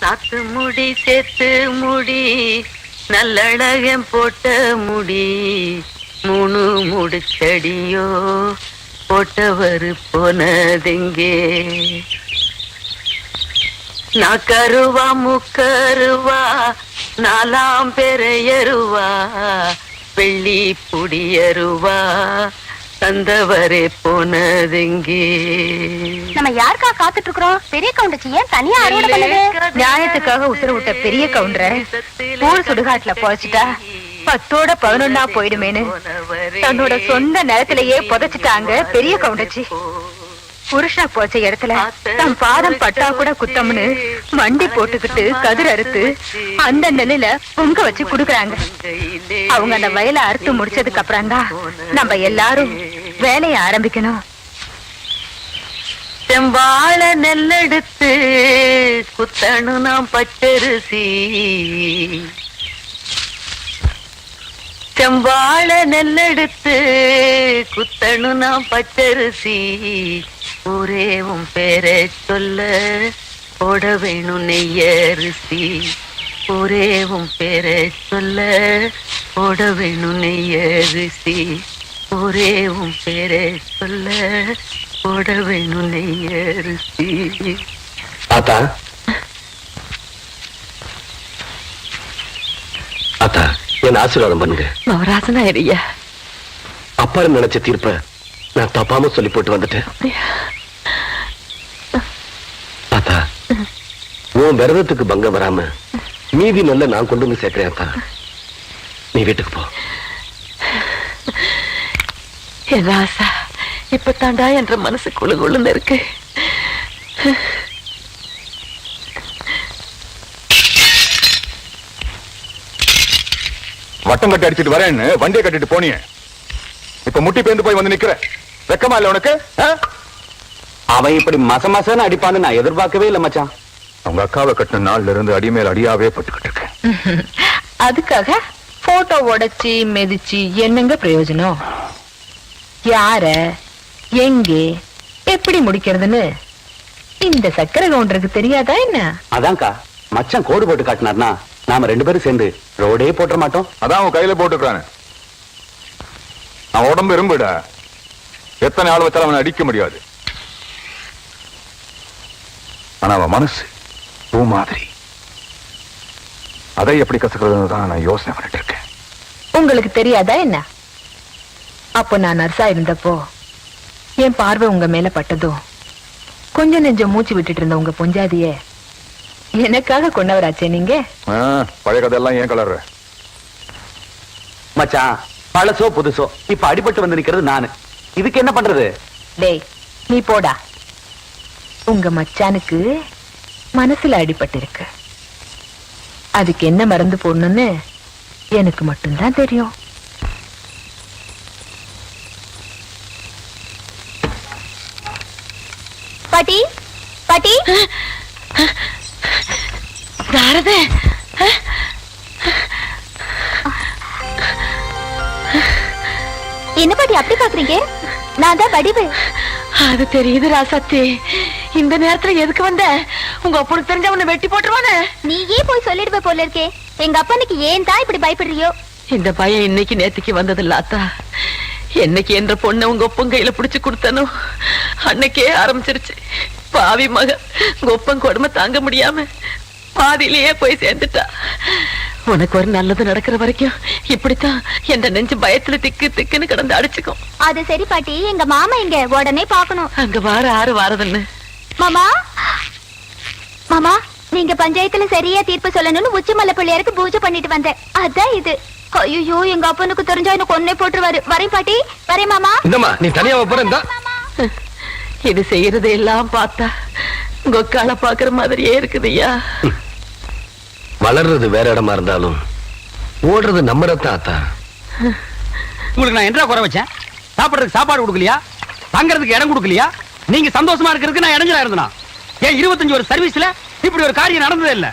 சாத்து முடி சேர்த்து முடி நல்லழகம் போட்ட முடி மூணு முடிச்சடியோ போட்டவர் போனதெங்கே? நான் கருவா முக்கருவா நாலாம் பெறையருவா வெள்ளி புடியருவா தந்தவரே போனதெங்கே. நம்ம யாருக்கா காத்துட்டு இருக்கிறோம் பெரிய கவுண்டச்சி ஏன் தனியா அறுவடை பண்ணுது? நியாயத்துக்காக உத்தரவிட்ட பெரிய கவுண்டரை ஊர் சுடுகாட்டுல புதைச்சிட்டா பத்தோட பதினொன்னா போயிடுமேன்னு. தன்னோட சொந்த நிலத்திலேயே புதைச்சிட்டாங்க பெரிய கவுண்டச்சி புருஷா போச்ச இடத்துல தன் பாதம் பட்டா கூட குத்தம்னு மண்டி போட்டுக்கிட்டு கதிர் அறுத்து அந்த நிலையில பொங்க வச்சு குடுக்குறாங்க. அவங்க அந்த வயலை அறுத்து முடிச்சதுக்கு அப்புறம் தான் நம்ம எல்லாரும் வேலையை ஆரம்பிக்கணும். செம்பாழ நெல்லெடுத்து குத்தணு நாம் பச்சரிசி. செம்பாழ நெல்லெடுத்து குத்தணு நாம் பச்சரிசி. ஒரே உன் பேரை சொல்ல போட வேணும் நெய்யரிசி ஒரே உன் பேரை சொல்ல போட வேணும் நெய்யரிசி ஒரே உன் பேரை சொல்ல போட வேணும் நெய்யரிசி ஆத்தா ஆத்தா என்ன ஆசீர்வாதம் பண்ணுங்க. நவராசனா ஐயா அப்பா நினைச்ச தீர்ப்ப நான் தப்பாம சொல்லி போட்டு வந்துட்டேன். ஆத்தா உன் விரதத்துக்கு பங்கம் வராம மீதி நல்ல நான் கொண்டு வந்து சேர்க்கிறேன் ஆத்தா நீ வீட்டுக்கு போ. என் ராசா இப்ப தாண்டா என்ற மனசு குழு குழுன்னு இருக்கு வட்டம் கட்டி அடிச்சிட்டு வரேன்னு வண்டியை கட்டிட்டு போனியே. இப்ப முட்டி பேந்து போய் வந்து நிக்கிற வெக்கமா இல்ல உனக்கு? ஆ? அவன் இப்படி மச மசன்னு அடிப்பான்னு நான் எதிர்பார்க்கவே இல்ல மச்சான். அவங்க அக்காவை கட்டின நாள்ல இருந்து அடிமேல் அடியாவே பட்டுக்கிட்டு இருக்கேன். அதுக்காக போட்டோ உடைச்சி மிதிச்சு என்னங்க பிரயோஜனம்? யார எங்கே எப்படி முடிக்கிறதுன்னு? இந்த சக்கர கவுண்டருக்கு தெரியாதா என்ன? அதான்க்கா மச்சான் கோடு போட்டு காட்டினார்னா நாம ரெண்டு பேரும் சேர்ந்து ரோடே போட்டுற மாட்டோம். அதான் அவன் கையில போட்டுக்கிறானே. அவன் உடம்பு இரும்புடா எத்தனை ஆள் வச்சாலும் அவனை அடிக்க முடியாது. ஆனா அவன் மனசு பூ மாதிரி. அதை எப்படி கசக்கிறதுன்னு தான் நான் யோசனை பண்ணிட்டு இருக்கேன். உங்களுக்கு தெரியாதா என்ன? அப்போ நான் நர்ஸா இருந்தப்போ என் பார்வை உங்க மேல பட்டதும் கொஞ்சம் நெஞ்சம் மூச்சு விட்டுட்டு இருந்த உங்க பொஞ்சாதிய எனக்காக கொண்டவராச்சே நீங்க? பழைய கதையெல்லாம் ஏன் கலர்ற? மச்சான் பழசோ புதுசோ இப்ப அடிபட்டு வந்து நிக்கிறது நானு. இதுக்கு என்ன பண்றது? டேய் நீ போடா. உங்க மச்சானுக்கு மனசுல அடிபட்டு இருக்கு அதுக்கு என்ன மருந்து போடணும்னு எனக்கு மட்டும்தான் தெரியும். பாட்டி? பாட்டி? தாரதே என்ன பாட்டி அப்படி பாக்குறீங்க? நான் தான் வடிவு. அது தெரியுது ராசாத்தி. இந்த நேரத்துல எதுக்கு வந்த? உங்க அப்பனுக்கு தெரிஞ்ச உன்னை வெட்டி போட்டுருவானே. நீயே போய் சொல்லிடுவ போல இருக்கே? எங்க அப்பனுக்கு ஏன் தான் இப்படி பயப்படுறியோ? இந்த பையன் இன்னைக்கு நேத்துக்கு வந்தது இல்லாத்தா என்னைக்கு என்ற பொண்ணை உங்க ஒப்பன் கையில புடிச்சு கொடுத்தனோ அன்னைக்கே ஆரம்பிச்சிருச்சு. பாவி மக உங்க கொடுமை தாங்க முடியாம பாதியிலேயே போய் சேர்ந்துட்டா. உனக்கு ஒரு நல்லது நடக்கிற வரைக்கும் இப்படித்தான் என்ற நெஞ்சு பயத்துல திக்கு திக்குன்னு கிடந்து அடிச்சுக்கும். அது சரி பாட்டி எங்க மாமா இங்க உடனே பாக்கணும் அங்க வார ஆறு வாரதுன்னு. மாமா? மாமா நீங்க பஞ்சாயத்துல சரியா தீர்ப்பு சொல்லணும்னு உச்சிமலை பிள்ளையாருக்கு பூஜை பண்ணிட்டு வந்தேன். அதான் இது. ஐயோ எங்க அப்பனுக்கு தெரிஞ்சா எனக்கு ஒன்னே போட்டுருவாரு. வரேன் பாட்டி. வரேன் மாமா. இந்தம்மா நீ தனியா போற இந்த. இது செய்யறது எல்லாம் பார்த்தா கொக்கால பாக்குற மாதிரியே இருக்குதுய்யா வளர்றது வேற இடமா இருந்தாலும் ஓடுறது நம்ம ஆத்தா உங்களுக்கு நான் என்ன குறை வச்சேன். சாப்பிடுறதுக்கு சாப்பாடு கொடுக்கலையா? தங்கறதுக்கு இடம் கொடுக்கலையா? நீங்க சந்தோஷமா இருக்கிறதுக்கு நான் இடைஞ்சலா இருந்தனா? ஏன் இருபத்தஞ்சு ஒரு சர்வீஸ்ல இப்படி ஒரு காரியம் நடந்ததே இல்ல?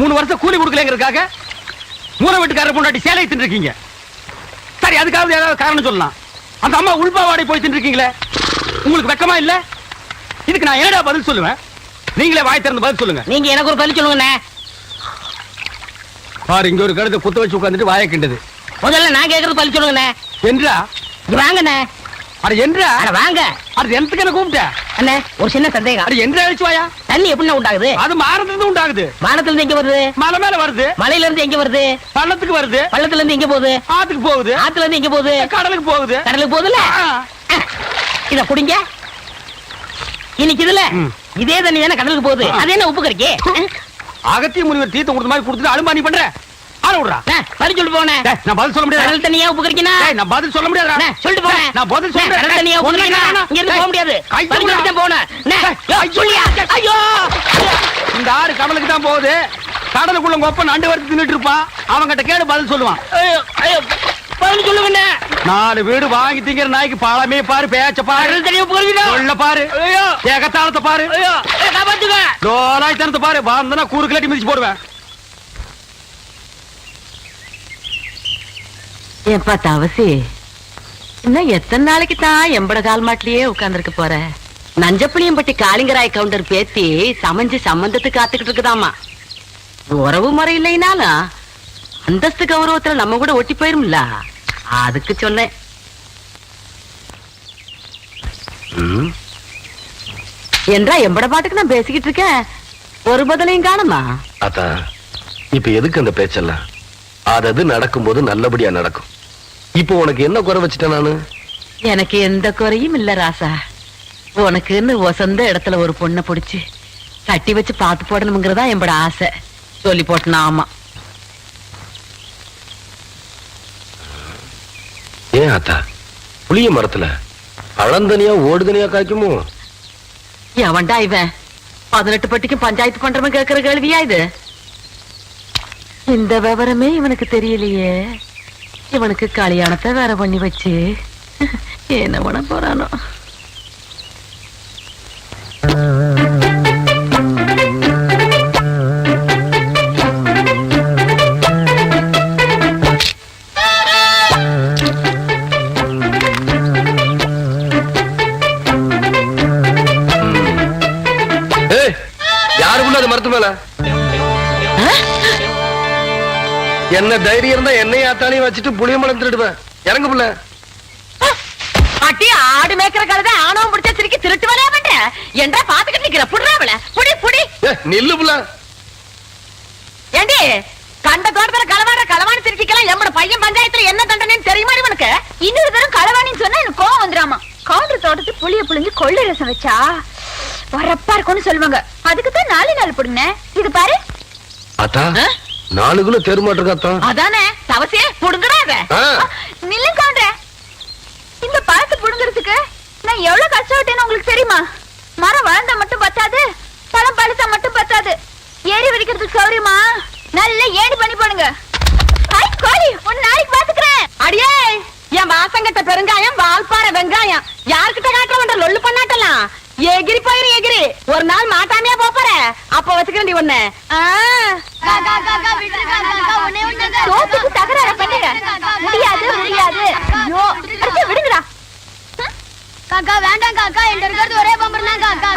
மூணு வருஷம் கூலி கொடுக்கலங்கிறதுக்காக மூணு வீட்டுக்காரர் பொண்டாட்டி சேலை தின்னுருக்கீங்க. சரி அதுக்காவது ஏதாவது காரணம் சொல்லலாம். அந்த அம்மா உள்பாவாடை போய் தின்னுருக்கீங்களே? உங்களுக்கு வெக்கமா இல்ல? இதுக்கு நான் என்னடா பதில் சொல்லுவேன்? நீங்களே வாய் திறந்து பதில் சொல்லுங்க. நீங்க எனக்கு ஒரு பதில் சொல்லுங்கண்ணே. பாரு இங்க ஒரு கழுத்தை குத்த வச்சு உட்காந்துட்டு வாயை கிண்டது. முதல்ல நான் கேக்குறது பதில் சொல்லுங்கண்ணே. என்றா? வாங்கண்ணே. அட என்றா? வாங்க. அது எனக்கு என்ன கூப்பிட்ட? அண்ணே ஒரு சின்ன சந்தேகம். அட என்றா அழிச்சு வாயா? தண்ணி எப்படிண்ணே உண்டாகுது? அது மாறதுல உண்டாகுது. வானத்துல இருந்து எங்க வருது? மலை மேல வருது. மலையில இருந்து எங்க வருது? பள்ளத்துக்கு வருது. பள்ளத்துல இருந்து எங்க போகுது? ஆத்துக்கு போகுது. ஆத்துல இருந்து எங்க போகுது? கடலுக்கு போகுது. கடலுக்கு போகுதுல்ல? ஆ. இத குடிங்க. இன்னைக்கு இதுல. இதே தண்ணி தானே கடலுக்கு போகுது. அது என்ன உப்பு கறிக்கு அகத்திய முனிவர் தீர்த்தம் கொடுத்த மாதிரி கொடுத்துட்டு அலும்பானி பண்ற? ஆள விடுறா. பதில் போனேன் நான் பதில் சொல்ல முடியாது? கடல் தண்ணியா உப்பு கறிக்கினா நான் பதில் சொல்ல முடியாது? சொல்லிட்டு போனேன் நான் பதில் சொல்றேன் கடல் தண்ணியா இங்க இருந்து போக முடியாது. பதில் சொல்லிட்டு போனேன் ஐயோ! இந்த ஆறு கடலுக்கு தான் போகுது. கடலுக்குள்ள ஒப்பன் நண்டு வறுத்து தின்னுட்டு இருப்பான். அவன்கிட்ட கேடு பதில் சொல்லுவான். பதில் சொல்லுங்க நாலு வீடு வாங்கி திங்கிற நாய்க்கு பழமே பாரு பேச்ச பாரு. சொல்ல பாரு. ஏகத்தாளத்தை பாரு. ஐயோ ஐயோ, காப்பாத்துங்க லோலாய் தனத்தை பாரு. வாழ்ந்தனா கூறு கிளட்டி மிதிச்சு போடுவேன். ஏன்பா தவசி? இன்னும் எத்தனை நாளைக்கு தான் எம்பட கால் மாட்டிலேயே உட்கார்ந்துருக்க போற? நஞ்சப்புளியம்பட்டி காளிங்கராய் கவுண்டர் பேத்தி சமைஞ்சு சம்பந்தத்துக்கு காத்துக்கிட்டு இருக்குதாமா? உறவு முறை இல்லைனாலும் அந்தஸ்து கௌரவத்துல நம்ம கூட ஒட்டி போயிரும்ல? அதுக்கு சொன்னேன். என்றா எம்பட பாட்டுக்கு நான் பேசிக்கிட்டு இருக்கேன். ஒரு பதிலையும் காணுமா? அத்தா இப்ப எதுக்கு அந்த பேச்செல்லாம்? அதது நடக்கும்போது நல்லபடியா நடக்கும். இப்போ உனக்கு என்ன குறை வச்சுட்டேன் நானு? எனக்கு எந்த குறையும் இல்ல ராசா. உனக்குன்னு வசந்த இடத்துல ஒரு பொண்ணை பிடிச்சு கட்டி வச்சு பார்த்து போடணுங்கிறதா எம்பட ஆசை. சொல்லி போட்டனா ஆமா. ஏன் அத்தா? புளிய மரத்துல பழந்தனியா ஓடுதனியா காய்க்குமோ? எவன்டா இவன்? பதினெட்டு பட்டிக்கும் பஞ்சாயத்து பண்றவன் கேக்குற கேள்வியா இது? இந்த விவரமே இவனுக்கு தெரியலையே. இவனுக்கு கல்யாணத்தை வேற பண்ணி வச்சு. என்ன பண்ண போறானோ. என்ன தைரியம் இருந்தா என்னையும் ஆத்தாலையும் வச்சுட்டு புளிய திருடுவேன். இறங்கு புள்ள. அட்டி ஆடு மேய்க்கிற கழுத ஆணவம் பிடிச்ச திருக்கி திருட்டு வேலையா பண்ற என்றா பாத்துக்கிட்டு நிக்கிற புடுறாவல புடி புடி. நில்லு புள்ள. ஏண்டி கண்ட தோட்டத்துல களவாடுற களவாணி திருச்சிக்கலாம் எம்மட பையன் பஞ்சாயத்துல என்ன தண்டனைன்னு தெரியுமா இவனுக்கு இன்னொரு தரம் களவாணின்னு சொன்னா எனக்கு கோவம் வந்துராமா கவுண்டர் தோட்டத்து புளிய புளிஞ்சு கொள்ளை ரசம் வச்சா வரப்பா இருக்கும்னு சொல்லுவாங்க. அதுக்கு தான் நாலு நாள் புடுங்க இது பாரு. அத்தா ஆ? நாலு கிலோ அதானே தவசியே புடுங்கடா இத. ஆ, நில்லு கவுண்டர் இந்த பழத்தை புடுங்கிறதுக்கு நான் எவ்வளவு கஷ்டப்பட்டேன்னு உங்களுக்கு தெரியுமா? மரம் வளர்ந்தா மட்டும் பத்தாது பழம் பழுத்தா மட்டும் பத்தாது. ஏறி வடிக்கிறதுக்கு சௌரியமா? நல்ல ஏணி பண்ணி போடுங்க. கோழி ஒரு நாளைக்கு பாத்துக்கிறேன் அடியே என் வாசங்கட்ட பெருங்காயம் வால்பாறை வெங்காயம். யார்கிட்ட காட்டுற வந்த லொல்லு பண்ணாட்டலாம்? எகிரி போயிரு எகிரி. ஒரு நாள் மாட்டாமையா அப்ப வச்சுக்கிறேன் நீ ஒண்ணு. சோத்துக்கு தகராறு பண்ணுங்க முடியாது முடியாது ஐயோ அடிச்சு விடுங்கடா காக்கா வேண்டாம் காக்கா என்கிட்ட இருக்கிறது ஒரே பம்பர் தான் காக்கா?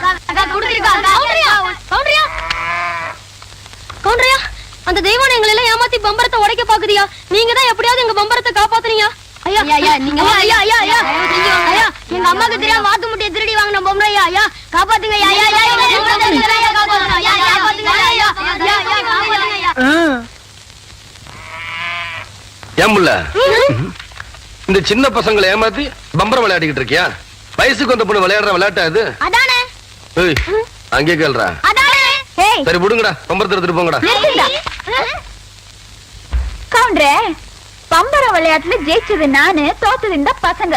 காக்கா குடுத்துருக்கா கவுண்டரியா கவுண்டரியா கவுண்டரியா அந்த தெய்வம் எங்களை எல்லாம் ஏமாத்தி பம்பரத்தை உடைக்க பாக்குதியா நீங்க தான் எப்படியாவது எங்க பம்பரத்தை காப்பாத்துறீங்க ஐயா ஐயா நீங்க ஐயா ஐயா ஐயா ஐயா எங்க அம்மாக்கு தெரியாம வாத்து முட்டைய திருடி வாங்கின பொம்பளை ஐயா காப்பாத்துங்க புள்ள இந்த சின்ன பசங்களை ஏமாத்தி பம்பரம் விளையாடிக்கிட்டு இருக்கியா வயசுக்கு வந்த பொண்ணு விளையாடுற விளையாட்டா இது அங்கே கேள்றா சரி விடுங்கடா பம்பரத்தை எடுத்துட்டு போங்கடா. கவுண்டரே பம்பர விளையாட்டுல ஜெயிச்சது நானு தோத்தது இந்த பசங்க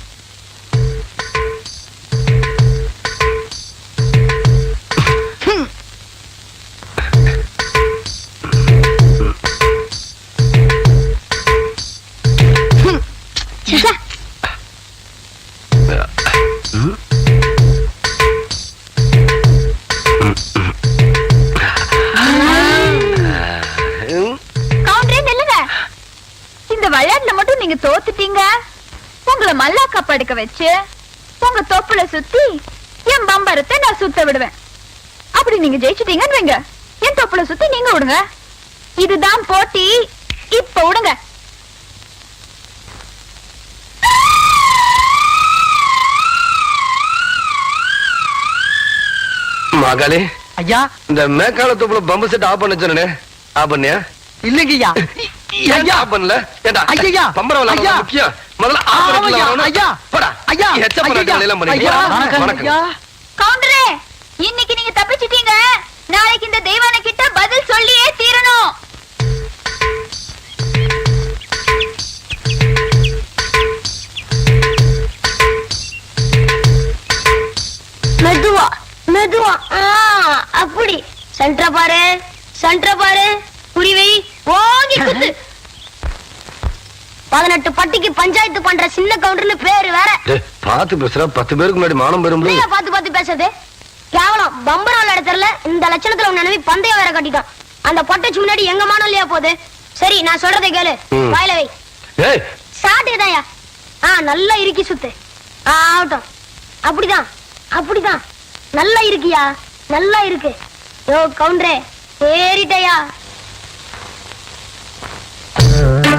படுக்க வச்சு உங்க தொப்புல சுத்தி என் பம்பரத்தை நான் சுத்த விடுவேன். அப்படி நீங்க ஜெயிச்சிட்டீங்கன்னு வைங்க. என் தொப்புல சுத்தி நீங்க விடுங்க. இதுதான் போட்டி. இப்ப விடுங்க. மகளே ஐயா. இந்த மேக்கால தொப்புல பம்பு செட் ஆஃப் பண்ண சொன்னே ஆஃப் பண்ணியா? இல்லைங்க ஐயா பண்ணல ஏண்டா ஐயா. பம்பர விளையாட ஐயா. முக்கியம் முதல்ல. பண்ணிக்கலாம் வரணும். ஐயா. போடா ஐயா. எச்ச பண்ண ஐயா. வேலையெல்லாம் பண்ணீங்க ஐயா. வணக்கம். கவுண்டரே இன்னைக்கு நீங்க தப்பிச்சிட்டீங்க நாளைக்கு இந்த தெய்வான கிட்ட பதில் சொல்லியே தீரணும் மெதுவா மெதுவா ஆ, அப்படி சென்டர பாரு சென்டர பாரு புடி வை ஓங்கி குத்து. பதினெட்டு பட்டிக்கு பஞ்சாயத்து பண்ற சின்ன கவுண்டர்னு பேரு வேற. பாத்து பேசுற பத்து பேருக்கு முன்னாடி மானம் பெறும் புள்ளைய பார்த்து பார்த்து பேசுறது? கேவலம். பம்பரம் விளையாட தெரியல. இந்த லட்சணத்துல உன் நினைவு பந்தயம் வேற கட்டிட்டான். அந்த பொட்டச்சு முன்னாடி எங்க மானம் இல்லையா போகுது? சரி நான் சொல்றதை கேளு. வாயில வை. சாட்டுதாயா ஆ நல்லா இறுக்கி சுத்து. ஆகட்டும். அப்படிதான். அப்படிதான். நல்லா இருக்கியா? நல்லா இருக்கு. யோ கவுண்டரே ஏறிட்டயா? Sure.